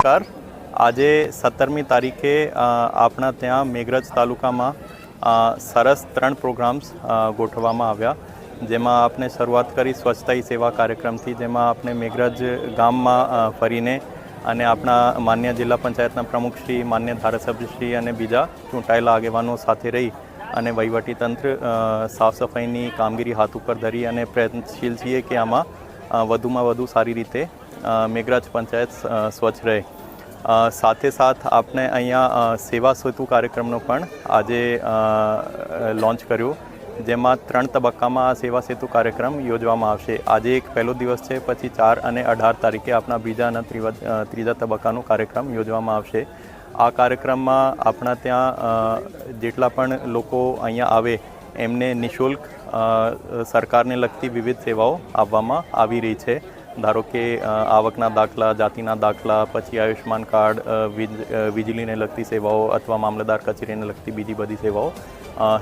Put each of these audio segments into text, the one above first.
નમસ્કાર. આજે સત્તરમી તારીખે આપણા ત્યાં મેઘરજ તાલુકામાં સરસ ત્રણ પ્રોગ્રામ્સ ગોઠવવામાં આવ્યા. જેમાં આપણે શરૂઆત કરી સ્વચ્છતા સેવા કાર્યક્રમથી, જેમાં આપણે મેઘરજ ગામમાં ફરીને અને આપણા માન્ય જિલ્લા પંચાયતના પ્રમુખશ્રી માન્ય ધારાસભ્યશ્રી અને બીજા ચૂંટાયેલા આગેવાનો સાથે રહી અને વહીવટીતંત્ર સાફ સફાઈની કામગીરી હાથ ઉપર ધરી અને પ્રયત્નશીલ છીએ કે આમાં વધુમાં વધુ સારી રીતે મેઘરાજ પંચાયત સ્વચ્છ રહે. સાથે સાથ આપણે અહીંયા સેવા સેતુ કાર્યક્રમનો પણ આજે લોન્ચ કર્યો, જેમાં ત્રણ તબક્કામાં આ સેવા સેતુ કાર્યક્રમ યોજવામાં આવશે. આજે એક પહેલો દિવસ છે, પછી ચાર અને અઢાર તારીખે આપણા બીજા અને ત્રીજા તબક્કાનો કાર્યક્રમ યોજવામાં આવશે. આ કાર્યક્રમમાં આપણા ત્યાં જેટલા પણ લોકો અહીંયા આવે, એમને નિઃશુલ્ક સરકારને લગતી વિવિધ સેવાઓ આપવામાં આવી રહી છે. ધારો કે આવકના દાખલા, જાતિના દાખલા, પછી આયુષ્માન કાર્ડ વીજળીને લગતી સેવાઓ અથવા મામલતદાર કચેરીને લગતી બીજી બધી સેવાઓ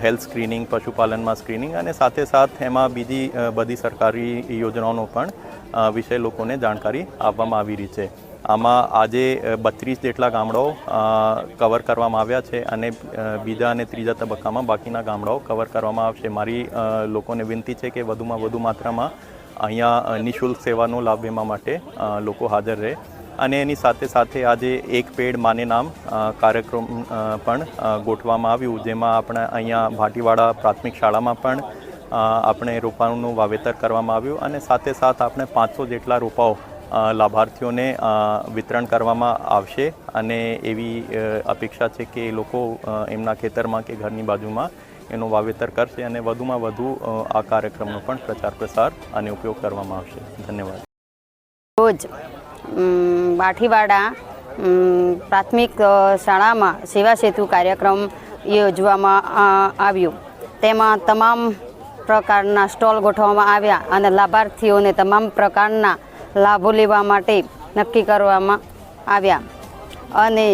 હેલ્થ સ્ક્રીનિંગ, પશુપાલનમાં સ્ક્રીનિંગ અને સાથે સાથ એમાં બીજી બધી સરકારી યોજનાઓનો પણ વિષય લોકોને જાણકારી આપવામાં આવી રહી છે. આમાં આજે બત્રીસ જેટલા ગામડાઓ કવર કરવામાં આવ્યા છે અને બીજા અને ત્રીજા તબક્કામાં બાકીના ગામડાઓ કવર કરવામાં આવશે. મારી લોકોને વિનંતી છે કે વધુમાં વધુ માત્રામાં અહીંયા નિઃશુલ્ક સેવાનો લાભ એમાં માટે લોકો હાજર રહે. અને એની સાથે સાથે આજે એક પેડ માને નામ કાર્યક્રમ પણ ગોઠવામાં આવ્યું, જેમાં આપણે અહીંયા ભાટીવાડા પ્રાથમિક શાળામાં પણ આપણે રોપાનું વાવેતર કરવામાં આવ્યું અને સાથે સાથ આપણે પાંચસો જેટલા રોપાઓ લાભાર્થીઓને વિતરણ કરવામાં આવશે. અને એવી અપેક્ષા છે કે એ લોકો એમના ખેતરમાં કે ઘરની બાજુમાં એનું વાવેતર કરશે અને વધુમાં વધુ આ કાર્યક્રમનો પણ પ્રચાર પ્રસાર અને ઉપયોગ કરવામાં આવશે. ધન્યવાદ. રોજ બાઠીવાડા પ્રાથમિક શાળામાં સેવા સેતુ કાર્યક્રમ યોજવામાં આવ્યો. તેમાં તમામ પ્રકારના સ્ટોલ ગોઠવવામાં આવ્યા અને લાભાર્થીઓને તમામ પ્રકારના લાભો લેવા માટે નક્કી કરવામાં આવ્યા. અને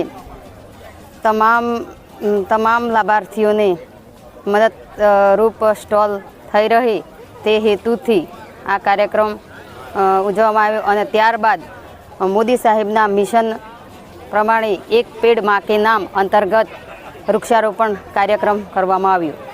તમામ તમામ લાભાર્થીઓને મદદરૂપ સ્ટોલ થઈ રહે તે હેતુથી આ કાર્યક્રમ ઉજવવામાં આવ્યો અને ત્યારબાદ મોદી સાહેબના મિશન પ્રમાણે એક પેડમાં કે નામ અંતર્ગત વૃક્ષારોપણ કાર્યક્રમ કરવામાં આવ્યો.